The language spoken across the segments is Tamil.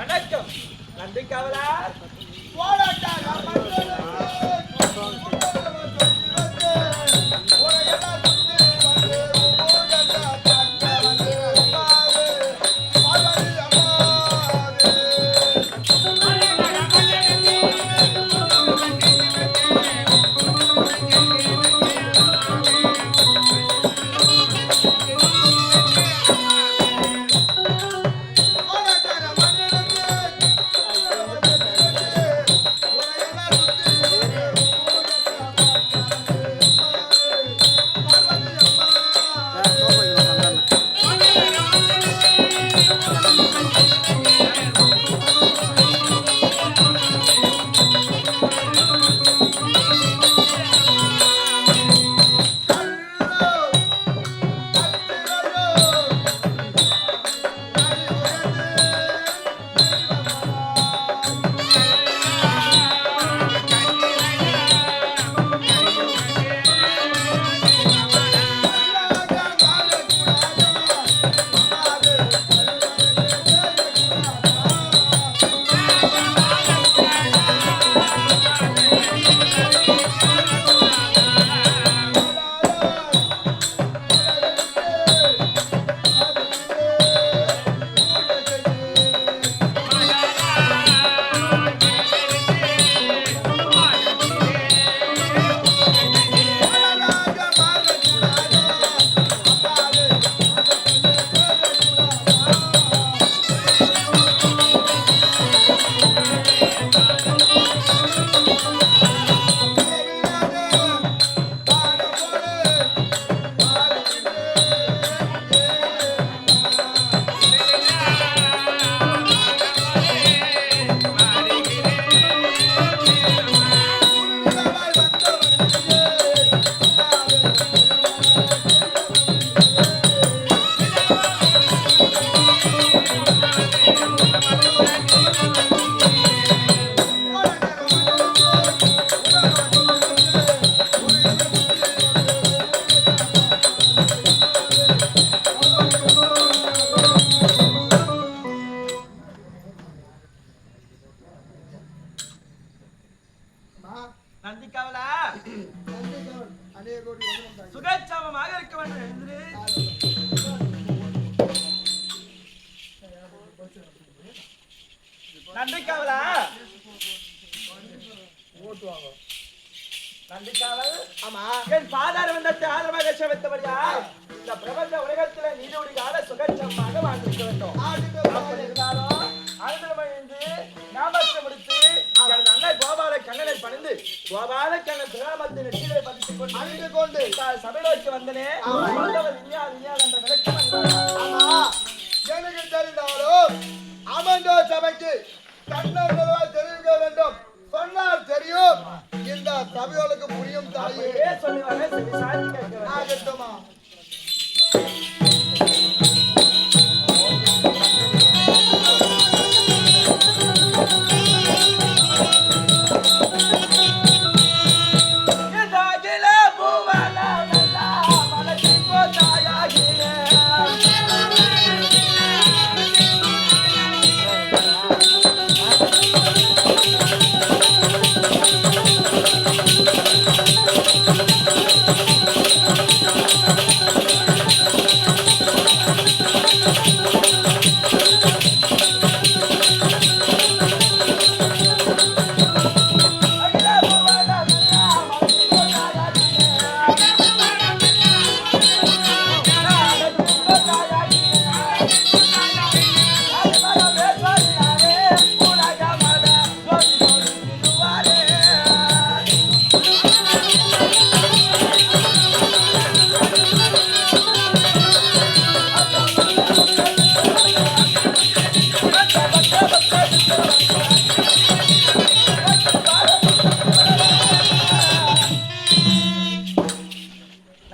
வணக்கம் நன்றி கவலா போராட்டம் பணிந்து கோபால கண்ணன் கிராமத்தின் நெற்றிகளை பதித்துக் கொண்டு அணிந்து கொண்டு ச- சபை நோக்கி வந்தனே விஞ்ஞா விஞ்ஞா என்ற விளக்கம் எனக்கு தெரிந்தாலும் அமர்ந்தோ சபைக்கு கண்ணர்களா தெரிவிக்க வேண்டும். சொன்னால் தெரியும். இந்த சபையோளுக்கு புரியும் தாயே அப்படியே சொல்லுவாங்க செவி சாய்த்து கேட்க வேண்டும். ஆகட்டுமா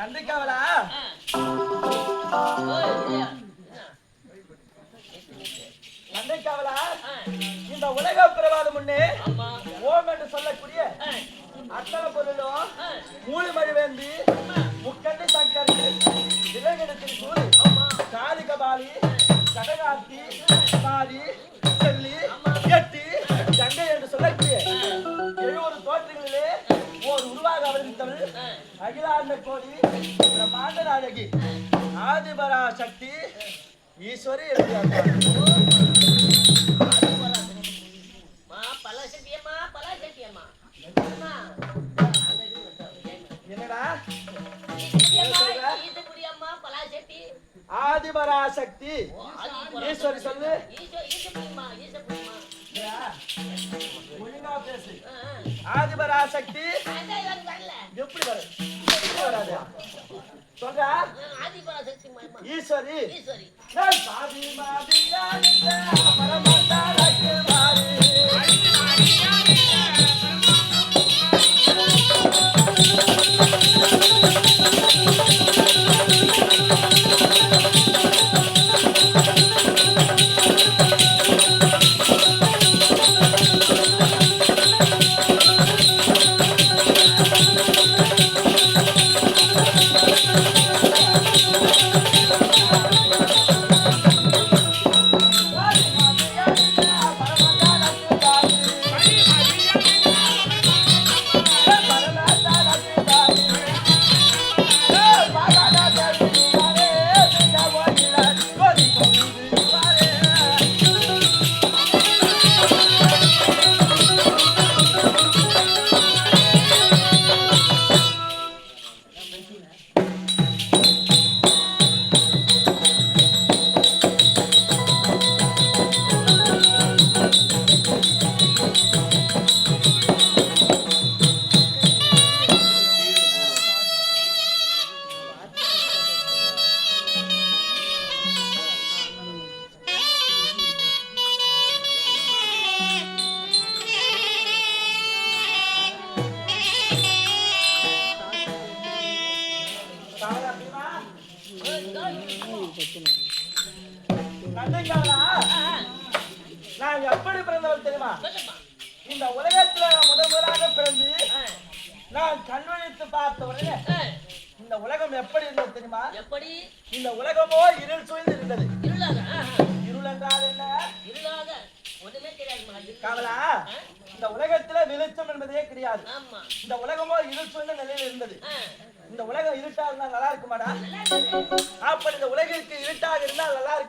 நன்றி காவலா இந்த உலக பிரவாதம் முன்னே ஓம் என்று சொல்லக்கூடிய அத்தனை பொருளும் மூணு மணி வேந்தி முக்கண்ணி சங்கரி இலங்கணத்தில் சூழ் கபாலி கடகாத்தி பாலி அகிலாண்ட கோடி பிரம்மாண்ட நாயகி ஆதிபரா சக்தி ஈஸ்வரி என்னடா? ஆதிபரா சக்தி ஈஸ்வரி சொல்லு. ஒழுங்கா பேசு ஆதிபரா எப்படி வரும் வராது சொல்றா ஈஸ்வரி ஈஸ்வரி சாதி மாறி.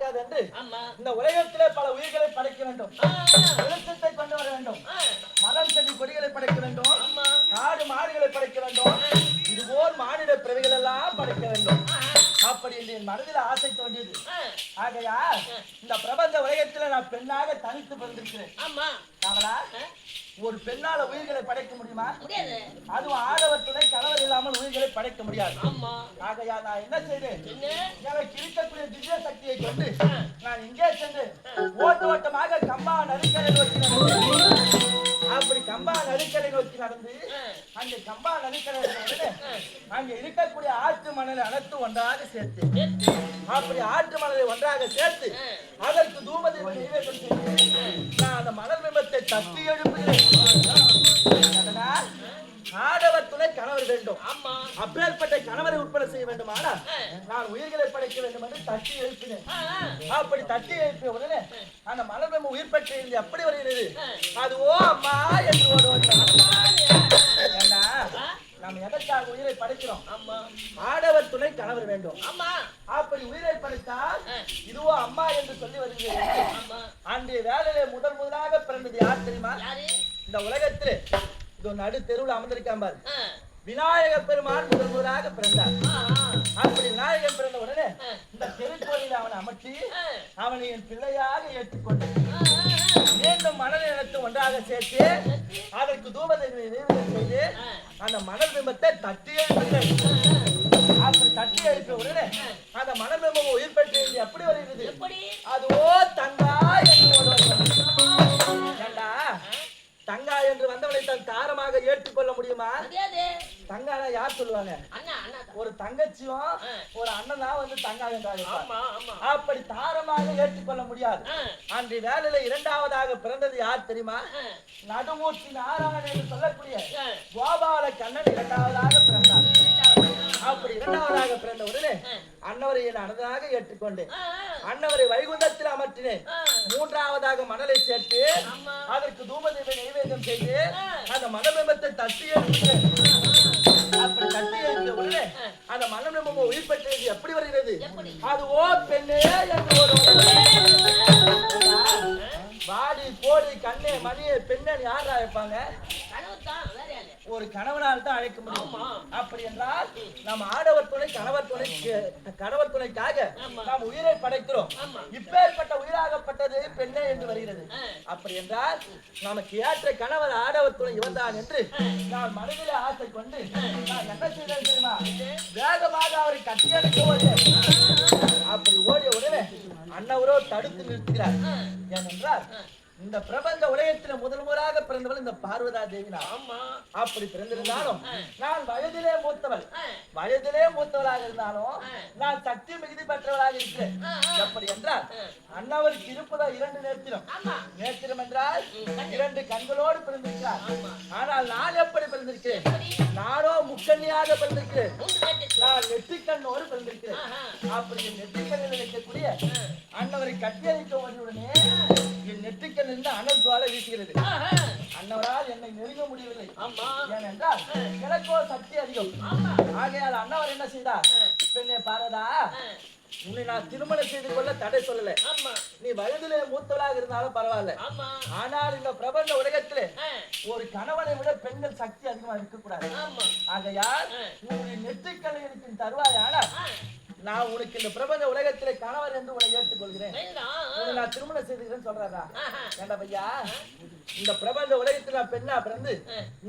முடியாது என்று ஆமா. இந்த உலகத்திலே பல உயிர்களை படைக்க வேண்டும். வெளிச்சத்தை கொண்டு வர வேண்டும். ஆகையா இந்த பிரபஞ்ச உலகத்துல நான் பெண்ணாக தனித்து பிறந்திருக்கிறேன். ஆமா. ஆ, ஒரு பெண்ணால உயிர்களை படைக்க முடியுமா? முடியாது. அதுவும் ஆடவர் துணை கணவர் இல்லாமல் உயிர்களை படைக்க முடியாது. ஆமா. ஆகையா நான் என்ன செய்தேன்? என்ன? எனக்கு இருக்கக்கூடிய திவ்ய சக்தியை கொண்டு நான் இங்கே சென்று ஓட்ட ஓட்டமாக கம்பா நதிக்கரை நோக்கி. அப்படி கம்பா நதிக்கரை நோக்கி நடந்து அந்த கம்பா நதிக்கரை அங்க இருக்கக்கூடிய ஆற்று மணலை அனைத்து ஒன்றாக சேர்த்து அப்படி ஆற்று மணலை ஒன்றாக சேர்த்து அதற்கு தூமதீப நான் அந்த மணல் பிம்பத்தை தட்டி எழுப்புகிறேன் அதனால் ஆடவர் துணை கணவர் வேண்டும். அப்பேற்பட்ட கணவரை உட்பட செய்ய வேண்டுமானால் நான் உயிர்களை படைக்க வேண்டும் என்று தட்டி எழுப்பினேன். அப்படி தட்டி எழுப்பிய உடனே அந்த மலர் உயிர் பெற்று எப்படி வருகிறது? அதுவோ அம்மா என்று ஏண்டா நம்ம எதற்காக உயிரை படைக்கிறோம்? ஆடவர் துணை கணவர் வேண்டும். அப்படி உயிரை படைத்தால் இதுவோ அம்மா என்று சொல்லி வருகிறது. அன்றைய வேலையிலே முதல் முதலாக பிறந்தது யார் தெரியுமா? இந்த உலகத்திலே இது நடு தெருவில் அமர்ந்திருக்கான் பாரு. விநாயக பெருமான் முதல் முதலாக பிறந்தார். அப்படி விநாயகன் பிறந்த உடனே இந்த திருக்கோயிலில் அவனை அமர்த்தி அவனை என் பிள்ளையாக ஆ, மீண்டும் மணல் இனத்தை ஒன்றாக சேர்த்து அதற்கு தூபத்தை செய்து அந்த மணல் பிம்பத்தை தட்டி எழுப்பினேன். அப்படி தட்டி எழுப்பிய உடனே அந்த மணல் பிம்பம் உயிர் பெற்று எப்படி வருகிறது? எப்படி? அதுவோ தங்கா என்று தங்கா என்று வந்தவனை தன் தாரமாக ஏற்றுக்கொள்ள முடியுமா? தங்கானா யார் சொல்லுவாங்க. ஒரு தங்கச்சியும் ஒரு அண்ணனா வந்து தங்கா என்றாங்க ஆமா ஆமா. அப்படி தாரமாக ஏற்றுக்கொள்ள முடியாது. அன்றைய வேலையில இரண்டாவதாக பிறந்தது யார் தெரியுமா? நடுமூர்த்தி நாராயணன் என்று சொல்லக்கூடிய கோபால கண்ணன் இரண்டாவதாக பிறந்தார். அப்படி இரண்டாவதாக பிறந்த உடனே அன்னவரை என் அனதாக ஏற்றுக்கொண்டேன் அன்னவரை வைகுந்தத்தில் அமர்த்தினேன் மூன்றாவதாக மணலை சேர்த்து அதற்கு தூமதீப நைவேத்தியம் செய்து அந்த மனபிம்பத்தை தட்டி எழுப்பினேன் அந்த மனபிம்பம் உயிர் பெற்றது எப்படி வருகிறது? அது ஓ பெண்ணே என்று ஒரு வாடி போடி கண்ணே மணியே பெண்ணே யாரா இருப்பாங்க யாரு? ஒரு கணவனால் தான் அழைக்க முடியும். அப்படி என்றால் நம்ம ஆடவர் துணை கணவர் துணை கணவர் துணைக்காக. நாம் உயிரை படைக்கிறோம். இப்பேற்பட்ட உயிராகப்பட்டது பெண்ணே என்று வருகிறது. அப்படி என்றால் நமக்கு ஏற்ற கணவர் ஆடவர் துணை இவன்தான் என்று நான் மனதிலே ஆசை கொண்டு நான் என்ன செய்தேன் தெரியுமா? வேகமாக அவரை கட்டியெடுக்க ஓடினேன் அப்படி ஓடிய உடனே அண்ணவரோ தடுத்து நிறுத்துகிறார் ஏனென்றால் இந்த பிரபஞ்ச உலகத்தில முதல் முதலாக பிறந்தவள் இந்த பார்வதா தேவி அப்படி பிறந்திருந்தாலும் நான் வயதிலே மூத்தவள். வயதிலே மூத்தவளாக இருந்தாலும் நான் சக்தி மிகுதி பெற்றவளாக இருக்கிறேன். எப்படி என்றால் அண்ணவருக்கு இருப்பதா இரண்டு நேத்திரம். நேத்திரம் என்றால் இரண்டு கண்களோடு பிறந்திருக்கிறார். ஆனால் நான் எப்படி பிறந்திருக்கிறேன்? நானோ முக்கண்ணியாக பிறந்திருக்கிறேன். நான் நெற்றிக்கண்ணோடு பிறந்திருக்கிறேன். அப்படி நெற்றிக்கண்ணில் வைக்கக்கூடிய அண்ணவரை கட்டியளிக்க உடனே என் நெற்றிக்கண் இருந்து அனல் வீசுகிறது. அன்னவரால் என்னை நெருங்க முடியவில்லை. ஆமா. ஏனென்றால் எனக்கோ சக்தி அதிகம். ஆகையால் அண்ணவர் என்ன செய்தார்? பெண்ணே பாரதா உன்னை நான் திருமணம் செய்து கொள்ள தடை சொல்லல. நீ வயதிலே மூத்தவளாக இருந்தாலும் பரவாயில்ல. ஆனால் இந்த பிரபஞ்ச உலகத்திலே ஒரு கணவனை விட பெண்கள் சக்தி அதிகமா இருக்கக்கூடாது. ஆமா. ஆகையால் உன்னுடைய நெற்றிக்கலை எனக்கு தருவாயானால் நான் உனக்கு இந்த பிரபஞ்ச உலகத்திலே கணவர் என்று உன்னை ஏற்றுக்கொள்கிறேன். நான் திருமணம் செய்துக்கிறேன்னு சொல்றாரா. ஏண்டா பையா? இந்த பிரபஞ்ச உலகத்தில் நான் பெண்ணா பிறந்து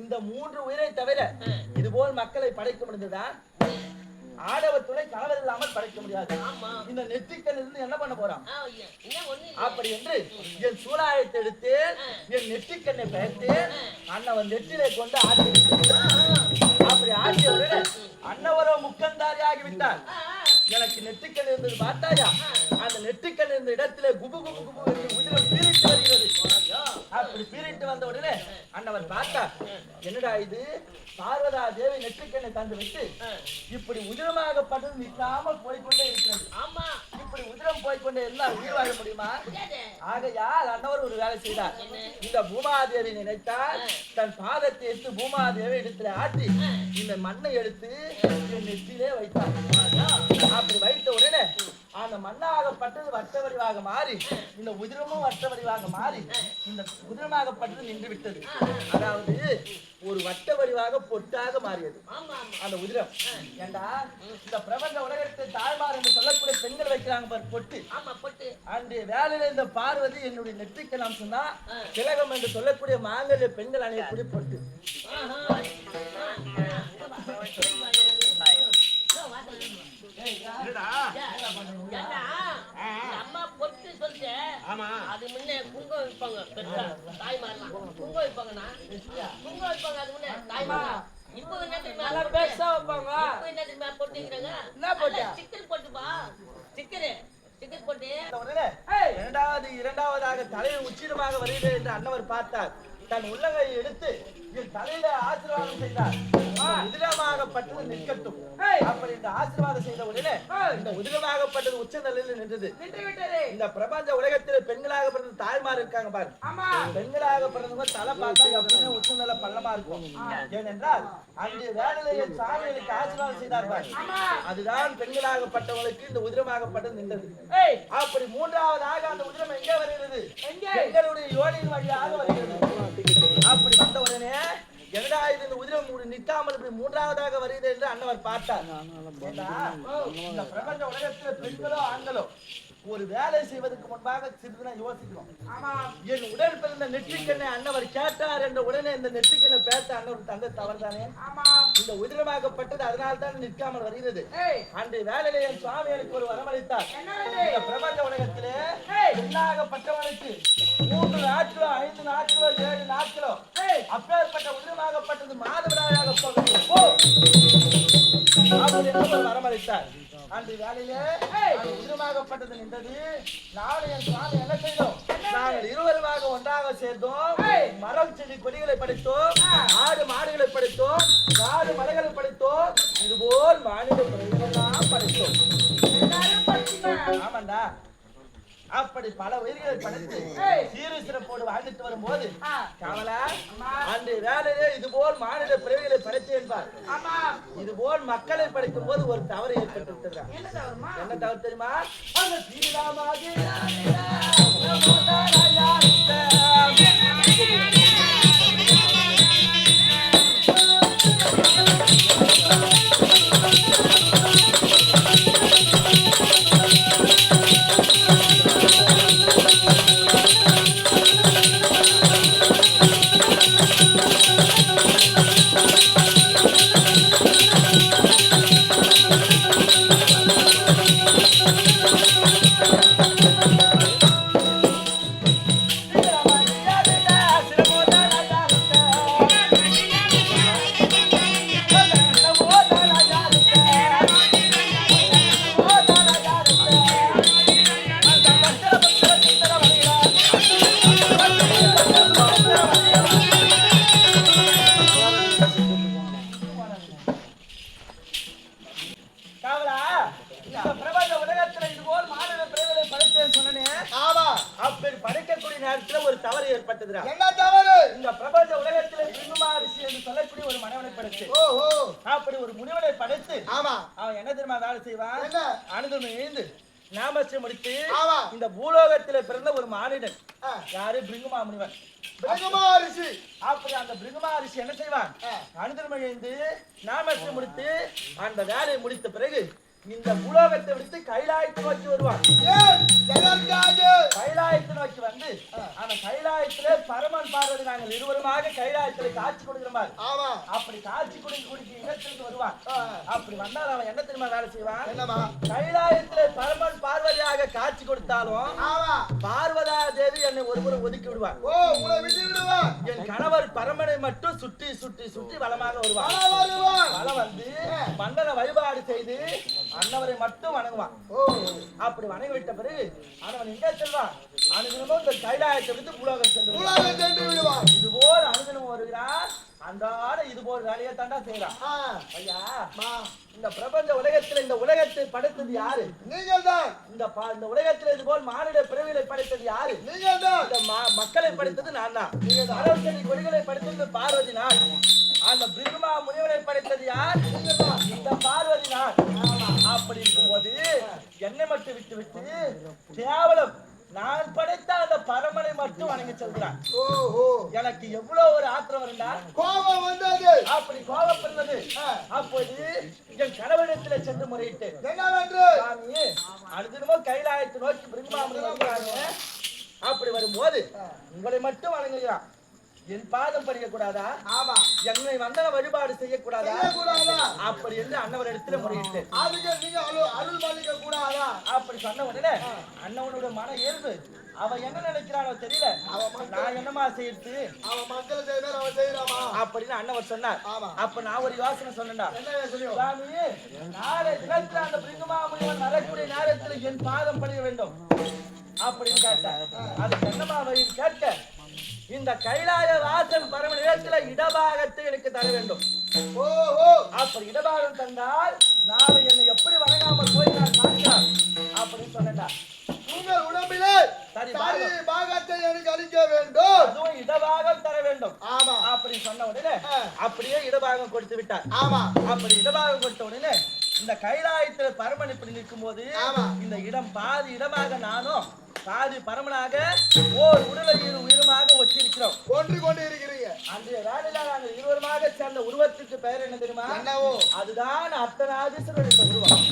இந்த மூன்று உயிரை தவிர இதுபோல் மக்களை படைக்க முடிந்ததா ஆடவர் துணை கணவர் இல்லாமல் படைக்க முடியாது. இந்த நெற்றிக்கல் இருந்து என்ன பண்ண போறான். அப்படி என்று என் சூலாயத்தை எடுத்து என் நெற்றிக்கண்ணை பெயர்த்து அண்ணவன் நெற்றிலை கொண்டு ஆட்டி அப்படி ஆட்டிய உடனே அண்ணவரோ முக்கந்தாரி ஆகிவிட்டார். எனக்கு நெட்டுக்கல் இருந்தது பார்த்தாயா? அந்த நெட்டுக்கல் இருந்த இடத்துல குபு குபு குபு என்று உதிரம் பீரிட்டு வருகிறது. அப்படி பீரிட்டு வந்த உடனே அண்ணவர் பார்த்தா என்னடா இது? பார்வதா தேவி நெற்றிக்கண்ணை தந்து விட்டு இப்படி உதிரமாகப்பட்டது நிற்காமல் போய்க்கொண்டே இருக்கிறது. ஆமா. இப்படி உதிரம் போய்க்கொண்டே இருந்தால் உயிர் வாழ முடியுமா. ஆகையால் அண்ணவர் ஒரு வேலை செய்தார். இந்த பூமாதேவி நினைத்தால் தன் பாதத்தை எடுத்து பூமாதேவி இடத்துல ஆட்டி இந்த மண்ணை எடுத்து என் நெற்றிலே வைத்தார். அப்படி வைத்த உடனே அந்த மண்ணாகப்பட்டது வட்ட வடிவாக மாறி இந்த உதிரமும் வட்ட வடிவாக மாறி இந்த உதிரமாகப்பட்டது நின்று விட்டது. அதாவது ஒரு வட்ட வடிவாக பொட்டாக மாறியது. அந்த உதிரம். ஏண்டா இந்த பிரபஞ்ச உலகத்தில் தாய்மார் என்று சொல்லக்கூடிய பெண்கள் வைக்கிறாங்க பாரு பொட்டு. அன்றைய வேலையில இந்த பார்வதி என்னுடைய நெற்றிக்கு நாம் சொன்னா திலகம் என்று சொல்லக்கூடிய மாங்கல்ய பெண்கள் அணியக்கூடிய பொட்டு ஆஹா. ஆ, ஆ, இங்க வா. இதோ வாசல்ல. என்னடா ஏண்டா, இந்த அம்மா பொட்டு சொல்லிட்டு, ஆமா அது முன்ன குங்குமம் வைப்பாங்க பெருசா தாய்மாரெல்லாம் குங்குமம் வைப்பாங்கண்ணா குங்குமம் வைப்பாங்க அது முன்ன தாய்மாரெல்லாம் இப்போ என்ன தெரியுமா நல்லா பெருசா வைப்பாங்க இப்போ என்ன தெரியுமா? போட்டுக்கிறாங்க என்ன போட்டு? சிக்கன் போட்டுப்பா சிக்கனு சிக்கன் போட்டு. இரண்டாவது இரண்டாவதாக தலையில் உச்சிதமாக வருகிறது என்று அன்னவர் பார்த்தார். தன் உள்ளங்கை எடுத்து என் தலையில ஆசீர்வாதம் செய்தார். உதிரமாகப்பட்டது நிற்கட்டும். அப்படி இந்த ஆசீர்வாதம் செய்த உடனே இந்த உதிரமாகப்பட்டது உச்ச நிலையில் நின்றது இந்த பிரபஞ்ச உலகத்தில் பெண்களாக பிறந்த தாய்மார் இருக்காங்க பாரு. பெண்களாக பிறந்தவங்க தலை பார்த்தா எப்பவுமே உச்ச நிலை பள்ளமா இருக்கும். ஏனென்றால் அன்று வேலையிலேயே சாமிகளுக்கு ஆசீர்வாதம் செய்தார் பாரு. அதுதான் பெண்களாகப்பட்டவங்களுக்கு இந்த உதிரமாகப்பட்டது நின்றது. அப்படி மூன்றாவதாக அந்த உதிரம் எங்கே வருகிறது? எங்களுடைய யோனியின் வழியாக வருகிறது. வந்த உடனே இரண்டாயிரம் இந்த உதிரம் ஒரு நிற்காமல் இப்படி மூன்றாவதாக வருகிறது என்று அன்னவர் பார்த்தார். இந்த பிரபஞ்ச உலகத்தில் பெண்களோ ஆண்களோ ஒரு வேலை செய்வதற்கு முன்பாக சிறிது நான் யோசிக்கிறோம் என் உடல் பிறந்த நெற்றிக்கண்ணை அன்னவர் கேட்டார் என்ற உடனே இந்த நெற்றிக்கண்ணை பேச அன்னவர் தந்தை தவறுதானே? இந்த உதிரமாகப்பட்டது அதனால் தான் நிற்காமல் வருகிறது. அன்று வேலையிலே என் சுவாமி எனக்கு ஒரு வரமளித்தார். இந்த பிரபஞ்ச உலகத்திலே பெண்ணாகப்பட்டவனுக்கு மூன்று நாட்களோ ஐந்து நாட்களோ ஏழு நாட்களோ அப்பேற்பட்ட உதிரமாகப்பட்டது மாதவிடாயாக போகிறது என்று ஒரு வரமளித்தார். அன்று வேலையிலே உதிரமாகப்பட்டது நின்றது. நானும் என் சுவாமி என்ன செய்தோம்? நாங்கள் இருவருமாக ஒன்றாக சேர்ந்தோம். மரம் செடி கொடிகளை படித்தோம். ஆடு மாடுகளை படித்தோம். காடு மலைகளை படித்தோம். இதுபோல் மாநில படித்தோம். ஆமாண்டா. அப்படி பல உயிர்களை படைத்து சீரு சிறப்போடு வாழ்ந்துட்டு வரும்போது கமலா அன்று வேலையிலே இதுபோல் மாநில பிறவிகளை படைத்து என்பார். இதுபோல் மக்களை படைக்கும் போது ஒரு தவறு ஏற்பட்டு விட்டதா என்ன தவறு தெரியுமா? அந்த ஸ்ரீராமாஜி பிரபஞ்ச உலகத்துல இதுபோல் மாநில பிறவிகளை படைத்தேன்னு சொன்னனே. ஆமா அப்படி படைக்கக்கூடிய நேரத்துல ஒரு தவறு ஏற்பட்டதுடா. என்ன தவறு? இந்த பிரபஞ்ச உலகத்துல பிருகுமா ரிஷி என்று சொல்லக்கூடிய ஒரு மனிதனை படைத்து. ஓஹோ. அப்படி ஒரு முனிவனை படைத்து ஆமா. அவன் என்ன தெரியுமா வேலை செய்வான்? என்ன? அனுதமை எழுந்து முடித்து ஆமா. இந்த பூலோகத்திலே பிறந்த ஒரு மானிடன். யாரு? பிருங்குமா முனிவன். பிரகமா ரிஷி. அப்படி அந்த பிருகுமா ரிஷி என்ன செய்வான்? ஆ. அனுதமை எழுந்து நாமத்தை முடித்து அந்த வேலையை முடித்த பிறகு இந்த பூலோகத்தை விடுத்து கைலாயத்தை நோக்கி வருவான். கைலாயத்தை நோக்கி வந்து அந்த கைலாயத்திலே பரமன் பார்வதி நாங்கள் இருவருமாக கைலாயத்திலே காட்சி கொடுக்கிற மாதிரி. ஆமா. அப்படி காட்சி கொடுக்க கொடுக்க இடத்திற்கு வருவான். அப்படி வந்தால் அவன் என்ன தெரியுமா வேலை செய்வான்? என்னமா கைலாயத்திலே பரமன் கொடுத்தாலும் பார்வதா தேவி என்னை ஒருபுறம் ஒதுக்கி விடுவார். ஓ உங்களை விட்டு விடுவான் என் கணவர் பரமனை மட்டும் சுற்றி சுற்றி சுற்றி பல வருவான் வல வந்து மன்னனை வழிபாடு செய்து அன்னவரை மட்டும் வணங்குவான் ஓ. அப்படி வணங்கி விட்ட பிறகு அவன் எங்கே செல்வான்? அனுதினமும் இந்த கைலாயத்தை விட்டு பூலோகம் சென்று விடுவான். உலக சென்று விடுவான். இதுபோல் அனுதினம் வருகிறான் அன்றாட இதுபோல் வேலையை தாண்டா செய்யறான் ஐயா இந்த பிரபஞ்ச உலகத்துல இந்த உலகத்தை படைத்தது யாரு? நீங்கள் தான் இந்த பா- இந்த உலகத்துல இது போல் மானிட பிறவிகளை படைத்தது யாரு? நீங்கள் தான் இந்த மக்களை படைத்தது நான் தான் மரம் செடி கொடிகளை படைத்தது பார்வதி நான். அந்த பிருகுமா முனிவரை படைத்தது யார்? இந்த பார்வதி நான். அப்படி இருக்கும்போது என்னை மட்டும் விட்டு விட்டு கேவலம் நான் படைத்த அந்த பரமனை மட்டும் வணங்கி செல்கிறான் ஓஹோ. எனக்கு எவ்வளவு ஒரு ஆத்திரம் வருண்டா கோபம் வந்தது. அப்படி கோபப்படுவது. அப்போது என் கணவனிடத்துல சென்று முறையிட்டு என்னவென்று? சாமி அனுதினமும் கைலாயத்தை நோக்கி வருகிறாங்க அப்படி வரும்போது உங்களை மட்டும் வணங்குகிறான். என் பாதம் பறிக்க கூடாதா ஆமா. என்னை வந்தன வழிபாடு செய்யக்கூடாதா? அப்படி என்று அண்ணவர் இடத்துல முறையிட்டு. அதுக்கு நீங்க அருள் பாலிக்க கூடாதா அப்படி சொன்ன உடனே அண்ணவனோட மன இயல்பு அவன் என்ன நினைக்கிறானோ தெரியல. நான் என்னமா செய்யறது? அவன் மக்கள் செய்யணும் அவன் செய்யறாமா அப்படின்னு அண்ணவர் சொன்னார். அப்ப நான் ஒரு யோசனை சொல்லுவோம் சாமி நாளை தினத்துல அந்த பிரிங்குமாமுனிவன் வரக்கூடிய நேரத்தில் என் பாதம் பணிய வேண்டும். அப்படின்னு கேட்டார். அதுக்கு என்னமா வழி கேட்க இந்த கைலாய வாசல் பரம நிலத்துல இடபாகத்தை எனக்கு தர வேண்டும். ஓஹோ. அப்படி இடபாகம் தந்தால் நாளை என்னை எப்படி வணங்காமல் போய் நான் பார்க்கலாம் அப்படின்னு சொன்னேன்டா. உங்கள் உடம்பிலே பாகத்தை எனக்கு அளிக்க வேண்டும். அதுவும் இடபாகம் தர வேண்டும். ஆமா. அப்படி சொன்ன உடனே. அப்படியே இடபாகம் கொடுத்து விட்டார். ஆமா. அப்படி இடபாகம் கொடுத்த உடனே இந்த கைலாயத்துல பரமன் இப்படி நிற்கும் போது. இந்த இடம் பாதி இடமாக நானும் பாதி பரமனாக ஓர் உடலை இரு உயிருமாக ஒற்றிருக்கிறோம். ஒன்று கொண்டு இருக்கிறீங்க அன்றைய வேலையில நாங்கள் இருவருமாக சேர்ந்த உருவத்துக்கு பெயர் என்ன தெரியுமா? என்னவோ? அதுதான் அர்த்தநாதீஸ்வரர் என்ற உருவம்.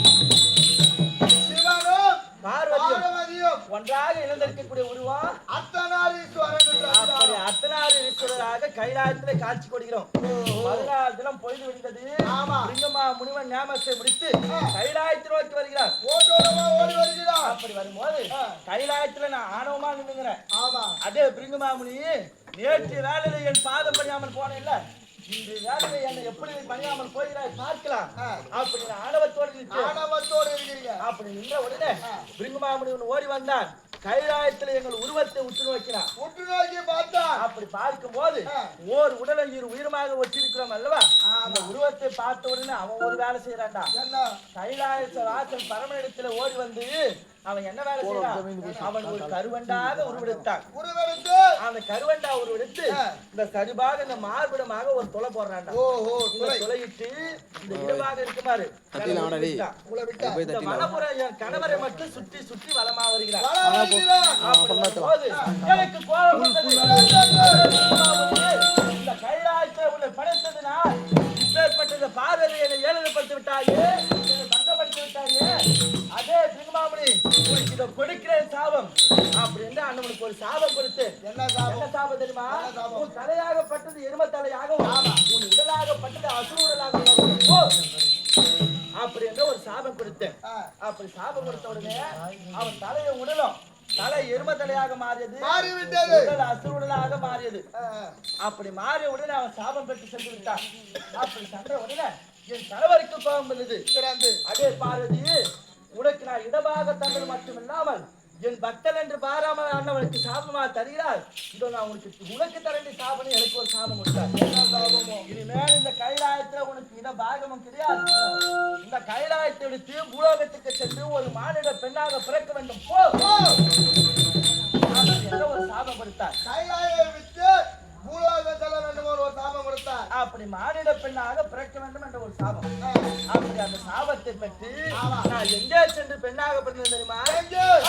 சிவனும் பார்வதியும் ஒன்றாக இணைந்திருக்கக்கூடிய உருவம் அறிந்தார். அர்த்தநாதீஸ்வரராக கைலாயத்திலே காட்சி கொடுக்கிறோம். பதினாறு தினம் பொழுது விடுந்தது. ஆமா. லிங்கமா முனிவன் ஞாபகத்தை முடித்து கைலாயத்தை நோக்கி வருகிறார். ஓடி வருகிறார். அப்படி வரும்போது. கைலாயத்துல நான் ஆணவமா நின்னுங்கிறேன் ஆமா. அதே பிரிங்குமாமுனி நேற்று வேலையில என் பாதம் பணியாமல் போனேன் இல்ல இன்று என்னை எப்படி பணியாமல் போகிறாய் பார்க்கலாம். அப்படி ஆணவத்தோடு ஆணவத்தோடு இருக்கிறீங்க. அப்படி நின்ற உடனே ஆ. பிரிங்குமாமுனி ஓடி வந்தான். கைலாயத்துல எங்கள் உருவத்தை உற்று நோக்கினான் உற்று நோக்கி பார்த்தா அப்படி பார்க்கும்போது ஆ. ஓர் உடலை இரு உயிருமாக வச்சிருக்கிறோம் அல்லவா? அந்த உருவத்தை பார்த்த உடனே அவன் ஒரு வேலை செய்யறான்டா என்ன? கைலாய வாசல் பரமனிடத்துல ஓடி வந்து அவன் என்ன வேலை செய்யறான் அவன் ஒரு கருவண்டாக உருவெடுத்தான் உருவெடுத்து அந்த கருவண்டா உருவெடுத்து. இந்த கருபாக இந்த மார்பிடமாக ஒரு துளை துளை துளையிட்டு இந்த இடமாக இருக்குமாறு. வனப்புறம் என் கணவரை மட்டும் சுற்றி சுற்றி வலமா வருகிறார். எனக்கு கோபம். இந்த கைலாயத்தை உன்னை படைத்ததினால் இப்பேற்பட்ட பார்வதி என்னை ஏழப்படுத்தி விட்டாயே பங்கப்படுத்தி விட்டாயே. அதே உனக்கு இதை கொடுக்கிறேன் சாபம். அப்படின்னு அண்ணனுக்கு ஒரு சாபம் கொடுத்து என்ன சாபம்? என்ன சாபம் தெரியுமா? உன் தலையாகப்பட்டது எரும தலையாகவும் உன் உடலாகப்பட்டது அசுர உடலாகவும் போ. அப்படி என்ற ஒரு சாபம் கொடுத்தேன். அப்படி சாபம் கொடுத்த உடனே அவன் தலையை உடலும் தலை எரும தலையாக மாறியது. மாறிவிட்டது. அசுருடலாக மாறியது. அப்படி மாறிய உடனே அவன் சாபம் பெற்று சென்று விட்டான். அப்படி சென்ற உடனே என் கணவருக்கு கோபம் வந்தது. அதே பார்வதி உனக்கு நான் இடமாக தந்தது மட்டுமில்லாமல் என் பக்தன் என்று பாராமல் ஆண்டவனுக்கு சாபமாக தருகிறார். இதோ நான் உனக்கு உனக்கு தரண்டி சாபனை எனக்கு ஒரு சாபம் கொடுத்தார் சாபமோ? இனிமேல் இந்த கைலாயத்துல உனக்கு இட பாகமும் கிடையாது. இந்த கைலாயத்தை விடுத்து பூலோகத்துக்கு சென்று ஒரு மானிட பெண்ணாக பிறக்க வேண்டும். போ அப்படி ஒரு சாபம் கொடுத்தார். கைலாயை விட்டு பூலோகத்தை செல்ல வேண்டும் ஒரு சாபம் கொடுத்தார் அப்படி மானிட பெண்ணாக பிறக்க வேண்டும் என்ற ஒரு சாபம் அப்படி அந்த சாபத்தை பெற்று. நான் எங்கே சென்று பெண்ணாக பிறந்தேன் தெரியுமா?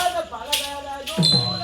அந்த பலகாலையும் பூராக